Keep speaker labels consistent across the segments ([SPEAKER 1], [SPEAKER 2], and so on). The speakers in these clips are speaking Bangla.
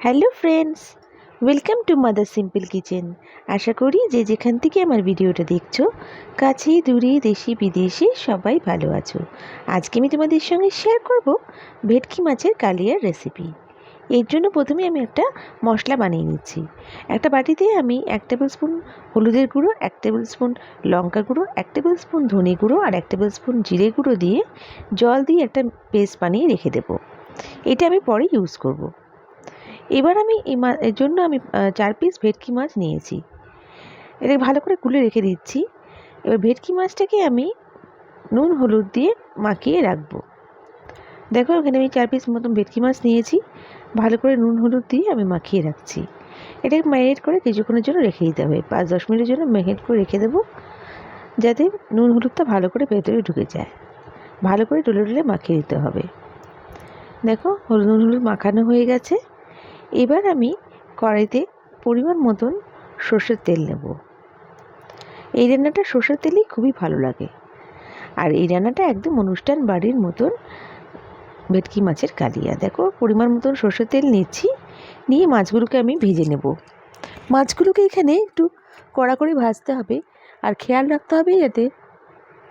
[SPEAKER 1] Hello friends, welcome to mother simple kitchen. আশা করি যে যেখান থেকে আমার ভিডিওটা দেখছ, কাছে, দূরে, দেশি, বিদেশে সবাই ভালো আছো। আজকে আমি তোমাদের সঙ্গে শেয়ার করব ভেটকি মাছের কালিয়ার রেসিপি এর জন্য প্রথমে আমি একটা মশলা বানিয়ে নিচ্ছি। একটা বাটিতে আমি এক টেবিল স্পুন হলুদের গুঁড়ো, এক টেবিল স্পুন লঙ্কা গুঁড়ো, এক টেবিল স্পুন ধনে গুঁড়ো আর এক টেবিল স্পুন জিরে গুঁড়ো দিয়ে জল দিয়ে একটা পেস্ট বানিয়ে রেখে দেবো। এটা আমি পরে ইউজ করব। এবার আমি এই মা, এর জন্য আমি চার পিস ভেটকি মাছ নিয়েছি। এটাকে ভালো করে গুলে রেখে দিচ্ছি। এবার ভেটকি মাছটাকে আমি নুন, হলুদ দিয়ে মাখিয়ে রাখব। দেখো, এখানে আমি চার পিস মতন ভেটকি মাছ নিয়েছি। ভালো করে নুন, হলুদ দিয়ে আমি মাখিয়ে রাখছি। এটাকে ম্যারিনেট করে কিছুক্ষণের জন্য রেখে দিতে হবে। পাঁচ, দশ মিনিটের জন্য ম্যারিনেট করে রেখে দেবো। যাতে নুন, হলুদটা ভালো করে ভেতরে ঢুকে যায়। ভালো করে ডলে ডলে মাখিয়ে দিতে হবে। দেখো, হলুদ, নুন, হলুদ মাখানো হয়ে গেছে। এবার আমি কড়াইতে পরিমাণ মতন সর্ষের তেল নেব। এই রান্নাটা সর্ষের তেলেই খুবই ভালো লাগে। আর এই রান্নাটা একদম অনুষ্ঠান বাড়ির মতন ভেটকি মাছের কালিয়া। দেখো, পরিমাণ মতন সর্ষের তেল নিচ্ছি, নিয়ে মাছগুলোকে আমি ভেজে নেব। মাছগুলোকে এখানে একটু কড়া করে ভাজতে হবে, আর খেয়াল রাখতে হবে যাতে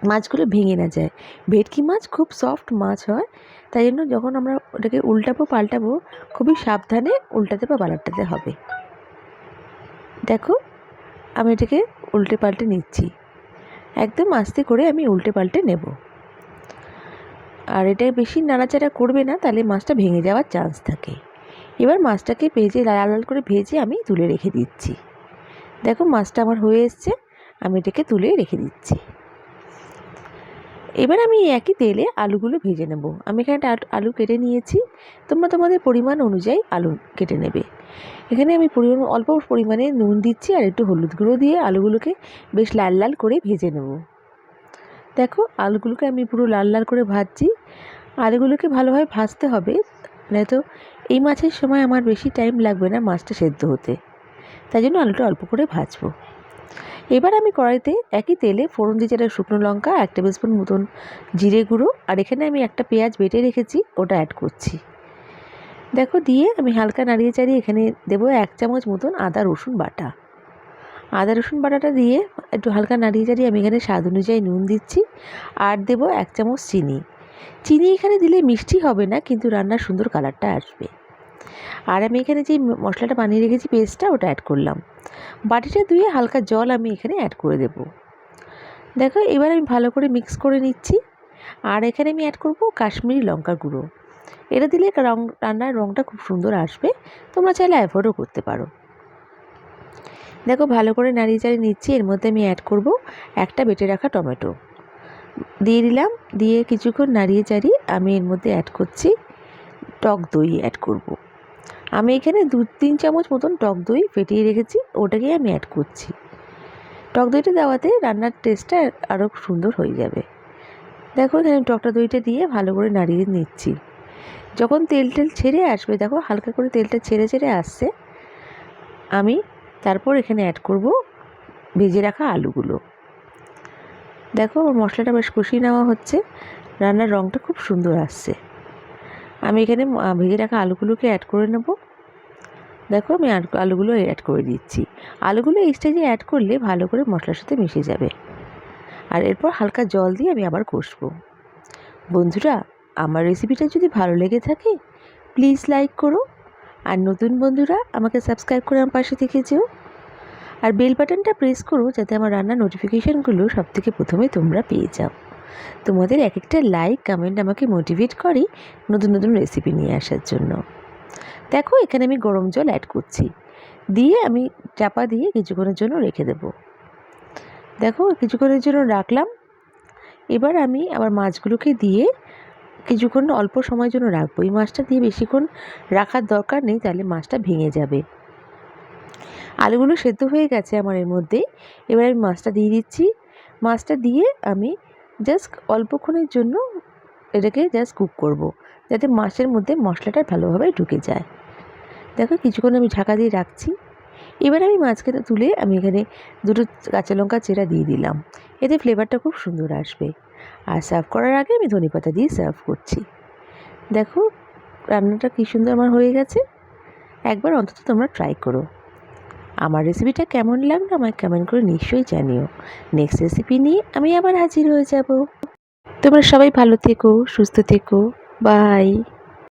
[SPEAKER 1] মাছগুলো ভেঙে না যায়। ভেটকি মাছ খুব সফট মাছ হয়, তাই জন্য যখন আমরা ওটাকে উল্টাবো, পাল্টাবো, খুবই সাবধানে উল্টাতে বা পাল্টাতে হবে। দেখো, আমি এটাকে উল্টে পাল্টে নিচ্ছি। একদম আস্তে করে আমি উল্টে পাল্টে নেব। আর এটা বেশি নাড়াচাড়া করবে না, তাহলে মাছটা ভেঙে যাওয়ার চান্স থাকে। এবার মাছটাকে ভেজে, লাল লাল করে ভেজে আমি তুলে রেখে দিচ্ছি। দেখো, মাছটা আমার হয়ে এসছে, আমি এটাকে তুলে রেখে দিচ্ছি। এবার আমি এই একই তেলে আলুগুলো ভেজে নেব। আমি এখানে আলু কেটে নিয়েছি। তোমরা তোমাদের পরিমাণ অনুযায়ী আলু কেটে নেবে। এখানে আমি পরিমাণ, অল্প পরিমাণে নুন দিচ্ছি আর একটু হলুদ গুঁড়ো দিয়ে আলুগুলোকে বেশ লাল লাল করে ভেজে নেব। দেখো, আলুগুলোকে আমি পুরো লাল লাল করে ভাজছি। আলুগুলোকে ভালোভাবে ভাজতে হবে। নয়তো এই মাছের সময় আমার বেশি টাইম লাগবে না মাছটা সেদ্ধ হতে। তাই জন্য আলুটা অল্প করে ভাজবো। এবার আমি কড়াইতে একই তেলে ফোড়ন দিয়ে যেটা শুকনো লঙ্কা, এক টেবিল স্পুন মতন জিরে গুঁড়ো, আর এখানে আমি একটা পেঁয়াজ বেটে রেখেছি, ওটা অ্যাড করছি। দেখো, দিয়ে আমি হালকা নাড়িয়ে চাড়িয়ে এখানে দেবো এক চামচ মতন আদা, রসুন বাটা। আদা, রসুন বাটাটা দিয়ে একটু হালকা নাড়িয়ে চাড়িয়ে আমি এখানে স্বাদ অনুযায়ী নুন দিচ্ছি, আর দেবো এক চামচ চিনি। চিনি এখানে দিলে মিষ্টি হবে না, কিন্তু রান্নার সুন্দর কালারটা আসবে। আর আমি এখানে যে মশলাটা বানিয়ে রেখেছি পেস্টটা ওটা অ্যাড করলাম। বাটিটা ধুয়ে হালকা জল আমি এখানে অ্যাড করে দেব। দেখো, এবার আমি ভালো করে মিক্স করে নিচ্ছি। আর এখানে আমি অ্যাড করব কাশ্মীরি লঙ্কার গুঁড়ো। এটা দিলে রং, রান্নার রঙটা খুব সুন্দর আসবে। তোমরা চাইলে অ্যাভয়েডও করতে পারো। দেখো, ভালো করে নাড়িয়ে চাড়িয়ে নিচ্ছি। এর মধ্যে আমি অ্যাড করব একটা বেটে রাখা টমেটো। দিয়ে দিলাম। দিয়ে কিছুক্ষণ নাড়িয়ে চাড়িয়ে আমি এর মধ্যে অ্যাড করছি টক দই অ্যাড করব। আমি এখানে দু তিন চামচ মতন টক দই ফেটিয়ে রেখেছি, ওটাকেই আমি অ্যাড করছি। টক দইটা দেওয়াতে রান্নার টেস্টটা আরও সুন্দর হয়ে যাবে। দেখো এখানে টকটা দইটা দিয়ে ভালো করে নাড়িয়ে নিচ্ছি। যখন তেল টেল ছেড়ে আসবে, দেখো হালকা করে তেলটা ছেড়ে ছেড়ে আসছে, আমি তারপর এখানে অ্যাড করব ভেজে রাখা আলুগুলো। দেখো মশলাটা বেশ কষিয়ে নেওয়া হচ্ছে, রান্নার রঙটা খুব সুন্দর আসছে। আমি এখানে ভেজে রাখা আলুগুলোকে অ্যাড করে নেব। দেখো আমি আলুগুলো অ্যাড করে দিচ্ছি। আলুগুলো এই স্টেজে অ্যাড করলে ভালো করে মশলার সাথে মিশে যাবে। আর এরপর হালকা জল দিয়ে আমি আবার কষবো। বন্ধুরা, আমার রেসিপিটা যদি ভালো লেগে থাকে প্লিজ লাইক করো। আর নতুন বন্ধুরা, আমাকে সাবস্ক্রাইব করে আমার পাশে থেকে যেও। আর বেল বাটনটা প্রেস করো, যাতে আমার রান্নার নোটিফিকেশানগুলো সব থেকে প্রথমে তোমরা পেয়ে যাও। তোমাদের এক একটা লাইক কমেন্ট আমাকে মোটিভেট করে নতুন নতুন রেসিপি নিয়ে আসার জন্য। দেখো, এখানে আমি গরম জল অ্যাড করছি। দিয়ে আমি চাপা দিয়ে কিছুক্ষণের জন্য রেখে দেব। দেখো, কিছুক্ষণের জন্য রাখলাম। এবার আমি আবার মাছগুলোকে দিয়ে কিছুক্ষণ অল্প সময়ের জন্য রাখব। এই মাছটা দিয়ে বেশিক্ষণ রাখার দরকার নেই, তাহলে মাছটা ভেঙে যাবে। আলুগুলো সেদ্ধ হয়ে গেছে আমার এর মধ্যে। এবার আমি মাছটা দিয়ে দিচ্ছি। মাছটা দিয়ে আমি জাস্ট অল্পক্ষণের জন্য এটাকে জাস্ট কুক করব। যাতে মাছের মধ্যে মশলাটা ভালোভাবে ঢুকে যায়। দেখো কিছুক্ষণ আমি ঢাকা দিয়ে রাখছি। এবার আমি মাছখানে তুলে আমি এখানে দুটো কাঁচা লঙ্কা চেরা দিয়ে দিলাম। এতে ফ্লেভারটা খুব সুন্দর আসবে। আর সার্ভ করার আগে আমি ধনেপাতা দিয়ে সার্ভ করছি। দেখো রান্নাটা কী সুন্দর আমার হয়ে গেছে। একবার অন্তত তোমরা ট্রাই করো। আমার রেসিপিটা কেমন লাগল আমায় কমেন্ট করে নিশ্চয়ই জানিও। নেক্সট রেসিপি নিয়ে আমি আবার হাজির হয়ে যাব। তোমরা সবাই ভালো থেকো, সুস্থ থেকো। বাই